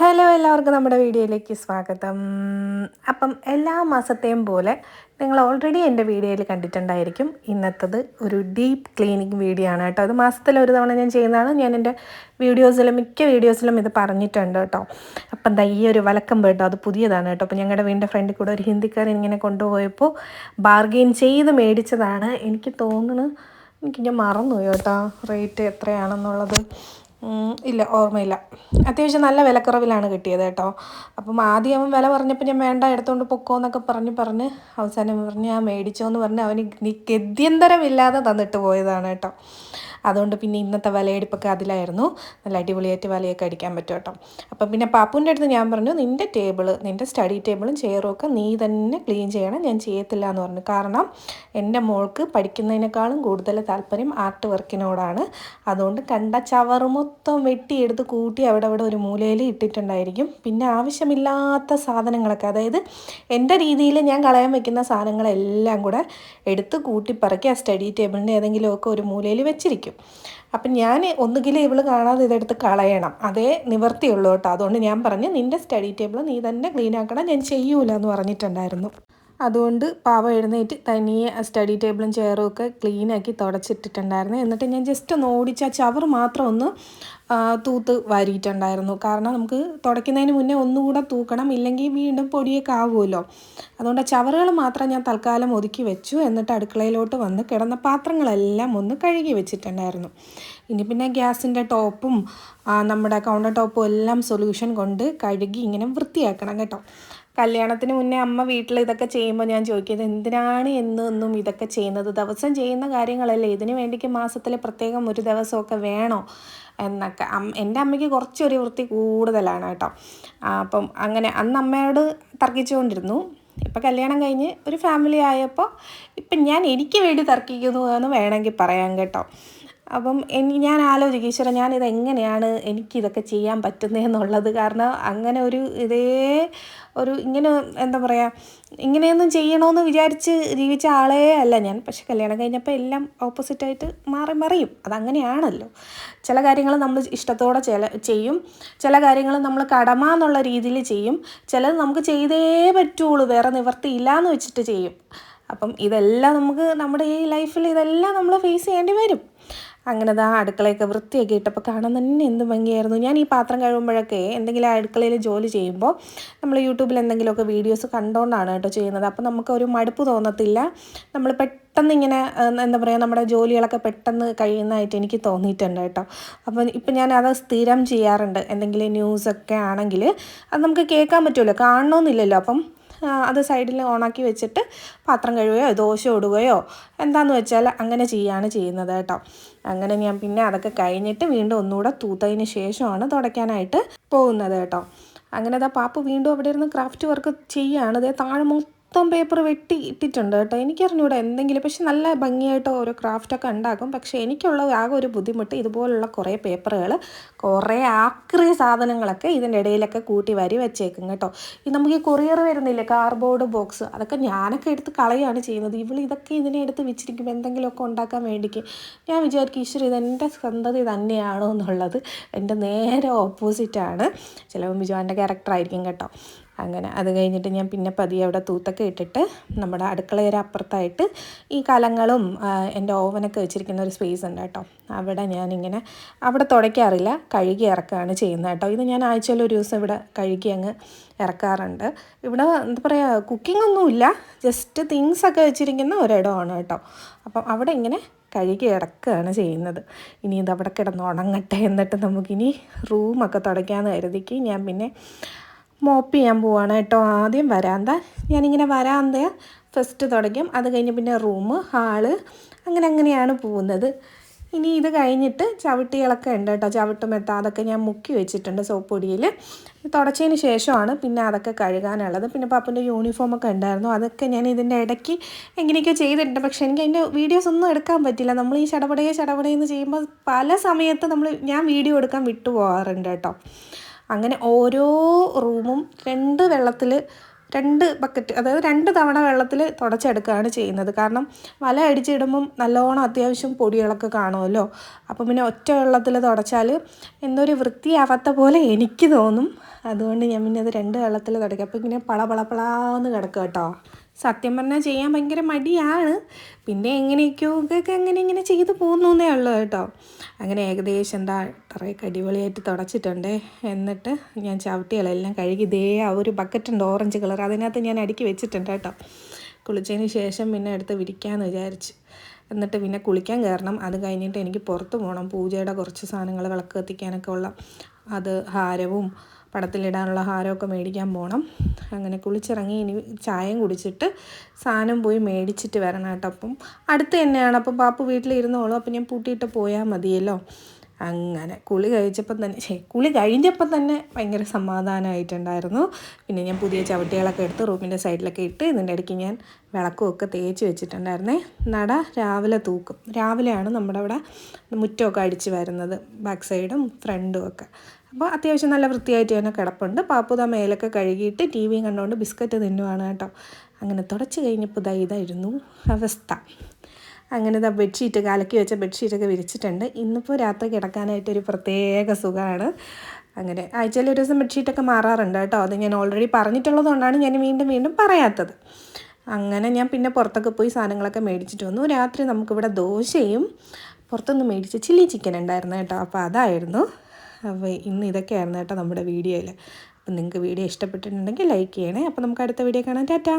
Hello എല്ലാവർക്കും നമ്മുടെ വീഡിയോയിലേക്ക് സ്വാഗതം. അപ്പം എല്ലാ മാസത്തെയും പോലെ നിങ്ങൾ ഓൾറെഡി എന്റെ വീഡിയോയിൽ കണ്ടിട്ടുണ്ടായിരിക്കും ഇന്നത്തത് ഒരു ഡീപ്പ് ക്ലീനിങ് വീഡിയോ ആണ് കേട്ടോ. അത് മാസത്തിൽ ഒരു തവണ ഞാൻ ചെയ്യുന്നതാണ്. ഞാൻ എന്റെ വീഡിയോസിലും മിക്ക വീഡിയോസിലും ഇത് പറഞ്ഞിട്ടുണ്ട് കേട്ടോ. അപ്പം എന്താ ഈ ഒരു വലക്കം കേട്ടോ അത് പുതിയതാണ് കേട്ടോ. അപ്പോൾ ഞങ്ങളുടെ വീടിന്റെ ഫ്രണ്ടിൽ കൂടെ ഒരു ഹിന്ദിക്കാരൻ ഇങ്ങനെ കൊണ്ടുപോയപ്പോൾ ബാർഗെയിൻ ചെയ്ത് മേടിച്ചതാണ്. എനിക്ക് തോന്നുന്നു എനിക്ക് ഞാൻ മറന്നുപോയി കേട്ടോ. റേറ്റ് എത്രയാണെന്നുള്ളത്. ഇല്ല ഓർമ്മയില്ല. അത്യാവശ്യം നല്ല വിലക്കുറവിലാണ് കിട്ടിയത് കേട്ടോ. അപ്പം ആദ്യം അവൻ വില പറഞ്ഞപ്പോൾ ഞാൻ വേണ്ട എടുത്തുകൊണ്ട് പൊക്കോ എന്നൊക്കെ പറഞ്ഞ് പറഞ്ഞ് അവസാനം പറഞ്ഞ് ആ മേടിച്ചോ എന്ന് പറഞ്ഞ് അവന് നീ ഗത്യന്തരമില്ലാതെ തന്നിട്ട് പോയതാണ് കേട്ടോ. അതുകൊണ്ട് പിന്നെ ഇന്നത്തെ വലയെടുപ്പൊക്കെ അതിലായിരുന്നു. നല്ല അടിപൊളിയായിട്ട് വലയൊക്കെ അടിക്കാൻ പറ്റും കേട്ടോ. അപ്പം പിന്നെ പാപ്പുവിന്റെ അടുത്ത് ഞാൻ പറഞ്ഞു നിന്റെ ടേബിൾ നിന്റെ സ്റ്റഡി ടേബിളും ചെയറും ഒക്കെ നീ തന്നെ ക്ലീൻ ചെയ്യണം ഞാൻ ചെയ്യത്തില്ല എന്ന് പറഞ്ഞു. കാരണം എന്റെ മോൾക്ക് പഠിക്കുന്നതിനേക്കാളും കൂടുതൽ താല്പര്യം ആർട്ട് വർക്കിനോടാണ്. അതുകൊണ്ട് കണ്ട ചവറ് മൊത്തം വെട്ടിയെടുത്ത് കൂട്ടി അവിടെ അവിടെ ഒരു മൂലയിൽ ഇട്ടിട്ടുണ്ടായിരിക്കും. പിന്നെ ആവശ്യമില്ലാത്ത സാധനങ്ങളൊക്കെ അതായത് എന്റെ രീതിയിൽ ഞാൻ കളയാൻ വെക്കുന്ന സാധനങ്ങളെല്ലാം കൂടെ എടുത്ത് കൂട്ടിപ്പറക്കി ആ സ്റ്റഡി ടേബിളിന്റെ ഏതെങ്കിലുമൊക്കെ ഒരു മൂലയിൽ വെച്ചിരിക്കും. അപ്പം ഞാൻ ഒന്നുകിൽ ഇവൾ കാണാതെ ഇതെടുത്ത് കളയണം. അതേ നിവർത്തിയുള്ളൂ കേട്ടോ. അതുകൊണ്ട് ഞാൻ പറഞ്ഞു നിന്റെ സ്റ്റഡി ടേബിൾ നീ തന്നെ ക്ലീൻ ആക്കണം ഞാൻ ചെയ്യൂല എന്ന് പറഞ്ഞിട്ടുണ്ടായിരുന്നു. അതുകൊണ്ട് പാവ എഴുന്നേറ്റ് തനിയെ സ്റ്റഡി ടേബിളും ചെയറും ഒക്കെ ക്ലീനാക്കി തുടച്ചിട്ടിട്ടുണ്ടായിരുന്നു. എന്നിട്ട് ഞാൻ ജസ്റ്റ് ഒന്ന് ഓടിച്ച ആ ചവർ മാത്രം ഒന്ന് തൂത്ത് വാരിയിട്ടുണ്ടായിരുന്നു. കാരണം നമുക്ക് തുടയ്ക്കുന്നതിന് മുന്നേ ഒന്നുകൂടെ തൂക്കണം ഇല്ലെങ്കിൽ വീണ്ടും പൊടിയൊക്കെ ആവുമല്ലോ. അതുകൊണ്ട് ചവറുകൾ മാത്രം ഞാൻ തൽക്കാലം ഒതുക്കി വെച്ചു. എന്നിട്ട് അടുക്കളയിലോട്ട് വന്ന് കിടന്ന പാത്രങ്ങളെല്ലാം ഒന്ന് കഴുകി വെച്ചിട്ടുണ്ടായിരുന്നു. ഇനി പിന്നെ ഗ്യാസിന്റെ ടോപ്പും നമ്മുടെ കൗണ്ടർ ടോപ്പും എല്ലാം സൊല്യൂഷൻ കൊണ്ട് കഴുകി ഇങ്ങനെ വൃത്തിയാക്കണം കേട്ടോ. കല്യാണത്തിന് മുന്നേ അമ്മ വീട്ടിൽ ഇതൊക്കെ ചെയ്യുമ്പോൾ ഞാൻ ചോദിക്കുന്നത് എന്തിനാണ് എന്നൊന്നും ഇതൊക്കെ ചെയ്യുന്നത്? ദിവസം ചെയ്യുന്ന കാര്യങ്ങളല്ലേ? ഇതിനു വേണ്ടിക്ക് മാസത്തിൽ പ്രത്യേകം ഒരു ദിവസമൊക്കെ വേണോ? എന്നൊക്കെ. അമ്മ എന്റെ അമ്മയ്ക്ക് കുറച്ചൊരു വൃത്തി കൂടുതലാണ് കേട്ടോ. അപ്പം അങ്ങനെ അന്ന് അമ്മയോട് തർക്കിച്ചുകൊണ്ടിരുന്നു. ഇപ്പം കല്യാണം കഴിഞ്ഞ് ഒരു ഫാമിലി ആയപ്പോൾ ഇപ്പം ഞാൻ എനിക്ക് വേണ്ടി തർക്കിക്കുന്നു എന്ന് വേണമെങ്കിൽ പറയാം കേട്ടോ. അപ്പം എനി ഞാൻ ആലോചിക്കും ഈശ്വര ഞാനിത് എങ്ങനെയാണ് എനിക്കിതൊക്കെ ചെയ്യാൻ പറ്റുന്നതെന്നുള്ളത് കാരണം അങ്ങനെ ഒരു ഇതേ ഒരു ഇങ്ങനെ എന്താ പറയുക ഇങ്ങനെയൊന്നും ചെയ്യണമെന്ന് വിചാരിച്ച് ജീവിച്ച ആളേ അല്ല ഞാൻ. പക്ഷെ കല്യാണം കഴിഞ്ഞപ്പോൾ എല്ലാം ഓപ്പോസിറ്റായിട്ട് മാറി മറിയും. അതങ്ങനെയാണല്ലോ. ചില കാര്യങ്ങൾ നമ്മൾ ഇഷ്ടത്തോടെ ചില ചെയ്യും. ചില കാര്യങ്ങൾ നമ്മൾ കടമ എന്നുള്ള രീതിയിൽ ചെയ്യും. ചിലത് നമുക്ക് ചെയ്തേ പറ്റുള്ളൂ വേറെ നിവർത്തിയില്ല എന്ന് വെച്ചിട്ട് ചെയ്യും. അപ്പം ഇതെല്ലാം നമുക്ക് നമ്മുടെ ഈ ലൈഫിൽ ഇതെല്ലാം നമ്മൾ ഫേസ് ചെയ്യേണ്ടി വരും. അങ്ങനെ ദാ അടുക്കളയൊക്കെ വൃത്തിയൊക്കെ ഇട്ടപ്പോൾ കാണാൻ തന്നെ എന്ത് ഭംഗിയായിരുന്നു. ഞാൻ ഈ പാത്രം കഴുകുമ്പോഴൊക്കെ എന്തെങ്കിലും അടുക്കളയിൽ ജോലി ചെയ്യുമ്പോൾ നമ്മൾ യൂട്യൂബിൽ എന്തെങ്കിലുമൊക്കെ വീഡിയോസ് കണ്ടുകൊണ്ടാണ് കേട്ടോ ചെയ്യുന്നത്. അപ്പോൾ നമുക്ക് ഒരു മടുപ്പ് തോന്നത്തില്ല. നമ്മൾ പെട്ടെന്ന് ഇങ്ങനെ എന്താ പറയുക നമ്മുടെ ജോലികളൊക്കെ പെട്ടെന്ന് കഴിയുന്നതായിട്ട് എനിക്ക് തോന്നിയിട്ടുണ്ട് കേട്ടോ. അപ്പോൾ ഇപ്പം ഞാൻ അത് സ്ഥിരം ചെയ്യാറുണ്ട്. എന്തെങ്കിലും ന്യൂസൊക്കെ ആണെങ്കിൽ അത് നമുക്ക് കേൾക്കാൻ പറ്റുമല്ലോ കാണണമെന്നില്ലല്ലോ അപ്പം അത് സൈഡിൽ ഓണാക്കി വെച്ചിട്ട് പാത്രം കഴുകുകയോ ദോശ ഇടുകയോ എന്താണെന്ന് വെച്ചാൽ അങ്ങനെ ചെയ്യാണ് ചെയ്യുന്നത് കേട്ടോ. അങ്ങനെ ഞാൻ പിന്നെ അതൊക്കെ കഴിഞ്ഞിട്ട് വീണ്ടും ഒന്നുകൂടെ തൂത്തതിന് ശേഷമാണ് തുടയ്ക്കാനായിട്ട് പോകുന്നത് കേട്ടോ. അങ്ങനെ അതാ പാപ്പ വീണ്ടും അവിടെ ഇരുന്ന് ക്രാഫ്റ്റ് വർക്ക് ചെയ്യുകയാണ് അതേ താഴെ മൊത്തം പേപ്പർ വെട്ടി ഇട്ടിട്ടുണ്ട് കേട്ടോ. എനിക്കറിഞ്ഞൂടെ എന്തെങ്കിലും. പക്ഷെ നല്ല ഭംഗിയായിട്ട് ഓരോ ക്രാഫ്റ്റൊക്കെ ഉണ്ടാക്കും. പക്ഷേ എനിക്കുള്ള ആകെ ഒരു ബുദ്ധിമുട്ട് ഇതുപോലുള്ള കുറേ പേപ്പറുകൾ കുറേ ആക്രി സാധനങ്ങളൊക്കെ ഇതിന്റെ ഇടയിലൊക്കെ കൂട്ടി വരി വെച്ചേക്കും കേട്ടോ. ഈ നമുക്ക് ഈ കൊറിയർ വരുന്നില്ലേ കാർഡ്ബോർഡ് ബോക്സ് അതൊക്കെ ഞാനൊക്കെ എടുത്ത് കളയാണ് ചെയ്യുന്നത്. ഇവൾ ഇതൊക്കെ ഇതിനെ എടുത്ത് വെച്ചിരിക്കും എന്തെങ്കിലുമൊക്കെ ഉണ്ടാക്കാൻ വേണ്ടിക്ക് ഞാൻ വിചാരിക്കും ഈശ്വര ഇതെന്റെ സന്തതി തന്നെയാണോ എന്നുള്ളത് എന്റെ നേരെ ഓപ്പോസിറ്റാണ് ചിലപ്പോൾ ബിജുവാന്റെ ക്യാരക്ടറായിരിക്കും കേട്ടോ. അങ്ങനെ അത് കഴിഞ്ഞിട്ട് ഞാൻ പിന്നെ പതിയെ അവിടെ തൂത്തൊക്കെ ഇട്ടിട്ട് നമ്മുടെ അടുക്കളയുടെ അപ്പുറത്തായിട്ട് ഈ കലങ്ങളും എന്റെ ഓവനൊക്കെ വെച്ചിരിക്കുന്ന ഒരു സ്പേസ് ഉണ്ട് കേട്ടോ. അവിടെ ഞാനിങ്ങനെ അവിടെ തുടയ്ക്കാറില്ല കഴുകി ഇറക്കുകയാണ് ചെയ്യുന്നത് കേട്ടോ. ഇത് ഞാൻ ആഴ്ചയിൽ ഒരു ദിവസം ഇവിടെ കഴുകി അങ്ങ് ഇറക്കാറുണ്ട്. ഇവിടെ എന്താ പറയുക കുക്കിംഗ് ഒന്നുമില്ല ജസ്റ്റ് തിങ്സ് ഒക്കെ വെച്ചിരിക്കുന്ന ഒരിടമാണ് കേട്ടോ. അപ്പം അവിടെ ഇങ്ങനെ കഴുകി ഇറക്കുകയാണ് ചെയ്യുന്നത്. ഇനി ഇത് അവിടെ കിടന്ന് ഉണങ്ങട്ടെ എന്നിട്ട് നമുക്കിനി റൂമൊക്കെ തുടയ്ക്കാമെന്ന് കരുതിക്ക് ഞാൻ പിന്നെ മോപ്പ് ചെയ്യാൻ പോവാണ് കേട്ടോ. ആദ്യം വരാന്ത. ഞാനിങ്ങനെ വരാന്ത ഫസ്റ്റ് തുടങ്ങും. അത് കഴിഞ്ഞ് പിന്നെ റൂം ഹാൾ അങ്ങനെ അങ്ങനെയാണ് പോകുന്നത്. ഇനി ഇത് കഴിഞ്ഞിട്ട് ചവിട്ടികളൊക്കെ ഉണ്ട് കേട്ടോ. ചവിട്ടുമെത്ത അതൊക്കെ ഞാൻ മുക്കി വെച്ചിട്ടുണ്ട് സോപ്പ് പൊടിയിൽ തുടച്ചതിന് ശേഷമാണ് പിന്നെ അതൊക്കെ കഴുകാനുള്ളത്. പിന്നെ പാപ്പന്റെ യൂണിഫോമൊക്കെ ഉണ്ടായിരുന്നു. അതൊക്കെ ഞാൻ ഇതിന്റെ ഇടയ്ക്ക് എങ്ങനെയൊക്കെ ചെയ്തിട്ടുണ്ട്. പക്ഷേ എനിക്ക് അതിന്റെ വീഡിയോസ് ഒന്നും എടുക്കാൻ പറ്റില്ല. നമ്മൾ ഈ ചടപടയെ ചടപടയെന്ന് ചെയ്യുമ്പോൾ പല സമയത്ത് നമ്മൾ ഞാൻ വീഡിയോ എടുക്കാൻ വിട്ടു പോകാറുണ്ട് കേട്ടോ. അങ്ങനെ ഓരോ റൂമും രണ്ട് വെള്ളത്തിൽ രണ്ട് ബക്കറ്റ് അതായത് രണ്ട് തവണ വെള്ളത്തിൽ തുടച്ചെടുക്കുകയാണ് ചെയ്യുന്നത്. കാരണം വല അടിച്ചിടുമ്പം നല്ലോണം അത്യാവശ്യം പൊടികളൊക്കെ കാണുമല്ലോ. അപ്പം പിന്നെ ഒറ്റ വെള്ളത്തിൽ തുടച്ചാൽ എന്തൊരു വൃത്തിയാവാത്ത പോലെ എനിക്ക് തോന്നും. അതുകൊണ്ട് ഞാൻ പിന്നെ അത് രണ്ട് വെള്ളത്തിൽ തുടക്കും. അപ്പം ഇങ്ങനെ പള പള പളാന്ന് കിടക്കും കേട്ടോ. സത്യം പറഞ്ഞാൽ ചെയ്യാൻ ഭയങ്കര മടിയാണ്. പിന്നെ എങ്ങനെയൊക്കെയോ ഒക്കെ അങ്ങനെ ഇങ്ങനെ ചെയ്തു പോകുന്നേ ഉള്ളൂ കേട്ടോ. അങ്ങനെ ഏകദേശം എന്താ ഇത്രയൊക്കെ അടിപൊളിയായിട്ട് തുടച്ചിട്ടുണ്ട്. എന്നിട്ട് ഞാൻ ചവിട്ടികളെല്ലാം കഴുകി ഇതേ ആ ഒരു ബക്കറ്റുണ്ട് ഓറഞ്ച് കളർ അതിനകത്ത് ഞാൻ അടുക്കി വെച്ചിട്ടുണ്ട് കേട്ടോ. കുളിച്ചതിന് ശേഷം പിന്നെ എടുത്ത് വിരിക്കാമെന്ന് വിചാരിച്ചു. എന്നിട്ട് പിന്നെ കുളിക്കാൻ കയറണം. അത് കഴിഞ്ഞിട്ട് എനിക്ക് പുറത്ത് പോകണം. പൂജയുടെ കുറച്ച് സാധനങ്ങൾ വിളക്ക് കത്തിക്കാനൊക്കെ ഉള്ള. അത് ഹാരവും പടത്തിലിടാനുള്ള ഹാരമൊക്കെ മേടിക്കാൻ പോകണം അങ്ങനെ കുളിച്ചിറങ്ങി ഇനി ചായയും കുടിച്ചിട്ട് സാധനം പോയി മേടിച്ചിട്ട് വരണം കേട്ടോ അപ്പം. അടുത്ത് തന്നെയാണ്. അപ്പം പാപ്പു വീട്ടിലിരുന്നോളൂ. അപ്പം ഞാൻ പൂട്ടിയിട്ട് പോയാൽ മതിയല്ലോ. അങ്ങനെ കുളി കഴിച്ചപ്പം തന്നെ ശേ കുളി കഴിഞ്ഞപ്പം തന്നെ ഭയങ്കര സമാധാനമായിട്ടുണ്ടായിരുന്നു. പിന്നെ ഞാൻ പുതിയ ചവിട്ടികളൊക്കെ എടുത്ത് റൂമിന്റെ സൈഡിലൊക്കെ ഇട്ട് ഇതിന്റെ ഇടയ്ക്ക് ഞാൻ വിളക്കുമൊക്കെ തേച്ച് വെച്ചിട്ടുണ്ടായിരുന്നേ. നട രാവിലെ തൂക്കും. രാവിലെയാണ് നമ്മുടെ അവിടെ മുറ്റമൊക്കെ അടിച്ച് വരുന്നത്. ബാക്ക് സൈഡും ഫ്രണ്ടും ഒക്കെ അപ്പോൾ അത്യാവശ്യം നല്ല വൃത്തിയായിട്ട് തന്നെ കിടപ്പുണ്ട്. പാപ്പുത മേലൊക്കെ കഴുകിയിട്ട് ടി വിയും കണ്ടുകൊണ്ട് ബിസ്ക്കറ്റ് തിന്നുവാണ് കേട്ടോ. അങ്ങനെ തുടച്ച് കഴിഞ്ഞപ്പോൾ ഇതാ ഇതായിരുന്നു അവസ്ഥ. അങ്ങനെ ഇതാ ബെഡ്ഷീറ്റ് കലക്കി വെച്ച ബെഡ്ഷീറ്റൊക്കെ വിരിച്ചിട്ടുണ്ട്. ഇന്നിപ്പോൾ രാത്രി കിടക്കാനായിട്ട് ഒരു പ്രത്യേക സുഖമാണ് അങ്ങനെ ആഴ്ചയിൽ ഒരു ദിവസം ബെഡ്ഷീറ്റൊക്കെ മാറാറുണ്ട് കേട്ടോ. അത് ഞാൻ ഓൾറെഡി പറഞ്ഞിട്ടുള്ളതുകൊണ്ടാണ് ഞാൻ വീണ്ടും വീണ്ടും പറയാത്തത്. അങ്ങനെ ഞാൻ പിന്നെ പുറത്തൊക്കെ പോയി സാധനങ്ങളൊക്കെ മേടിച്ചിട്ട് വന്നു. രാത്രി നമുക്കിവിടെ ദോശയും പുറത്തുനിന്ന് മേടിച്ച ചില്ലി ചിക്കൻ ഉണ്ടായിരുന്നു കേട്ടോ. അപ്പോൾ അതായിരുന്നു. അപ്പോൾ ഇന്ന് ഇതൊക്കെയായിരുന്നു കേട്ടോ നമ്മുടെ വീഡിയോയിൽ അപ്പം നിങ്ങൾക്ക് വീഡിയോ ഇഷ്ടപ്പെട്ടിട്ടുണ്ടെങ്കിൽ ലൈക്ക് ചെയ്യണേ. അപ്പോൾ നമുക്ക് അടുത്ത വീഡിയോ കാണാം. ടാറ്റാ.